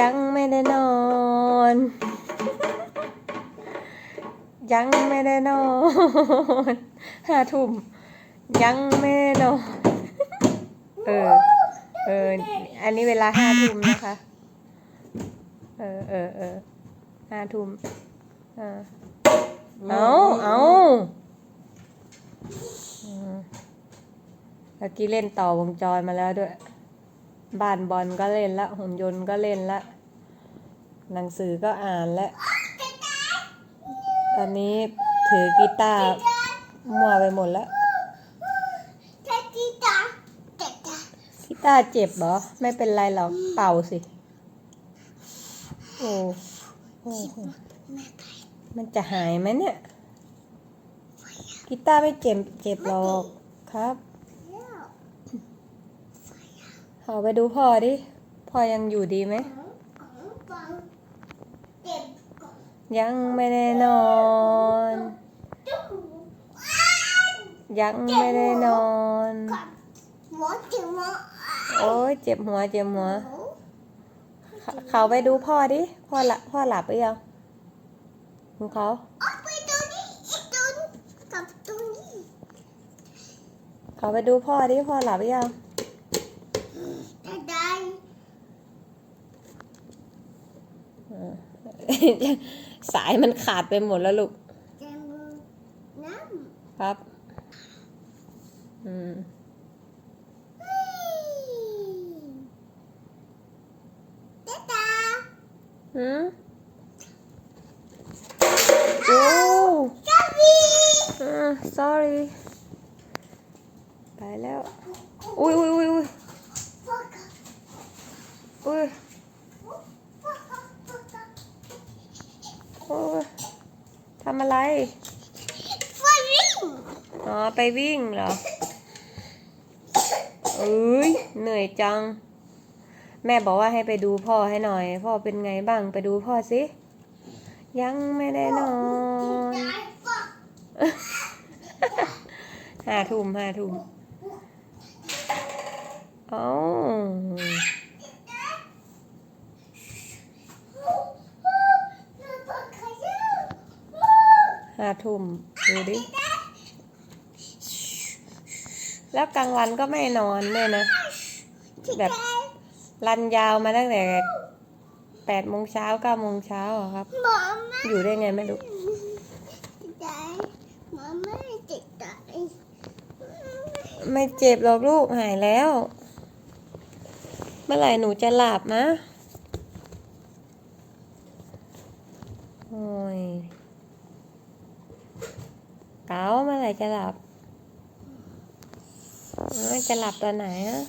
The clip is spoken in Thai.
ยังไม่ได้นอน ยังไม่ได้นอนห้าทุ่มยังไม่ได้นอนเออเอออันนี้เวลาห้าทุ่มนะคะ เออเออเออห้าทุ่มอ่าเอาเอาเมื่อกี้เล่นต่อวงจรมาแล้วด้วย บ้านบอลก็เล่นละ หุ่นยนต์ก็เล่นละ หนังสือก็อ่านแล้วตอนนี้ถือกีตาร์มั่วไปหมดแล้วกีตาร์เจ็บเหรอ ไม่เป็นไรหรอก เป่าสิโอ้โอ้โหมันจะหายไหมเนี่ยกีตาร์ไม่เจ็บเจ็บหรอกครับ ขอไปดูพ่อดิ พ่อยังอยู่ดีไหม ยังไม่ได้นอน ยังไม่ได้นอน โอ้ยเจ็บหัวเจ็บหัว เขาเขาไปดูพ่อดิ พ่อหลับพ่อหลับหรือยังดูเขาเขาไปดูพ่อดิพ่อหลับหรือยัง เออ สายมันขาดไปหมดแล้วลูกครับ อืมหืมโอ้อ่า sorry ไปแล้ว อุ้ยอุ้ยอุ้ยอุ้ยอุ้ยโอ้ย ทำอะไรอ๋อไปวิ่งเหรอเอ้ยเหนื่อยจัง แม่บอกว่าให้ไปดูพ่อให้หน่อย พ่อเป็นไงบ้างไปดูพ่อสิยังไม่ได้นอนห้าทุ่มห้าทุ่มเอ้า ห้าทุ่มดูดิ แล้วกลางวันก็ไม่นอนเนี่ยนะ แบบรันยาวมาตั้งแต่แปดโมงเช้าเก้าโมงเช้าอะครับ อยู่ได้ไงไม่รู้ไม่เจ็บหรอกลูกหายแล้ว เมื่อไหร่หนูจะหลับนะ โอ้ย เก้าเมื่อไหร่จะหลับเอ้ยจะหลับตอนไหนอะ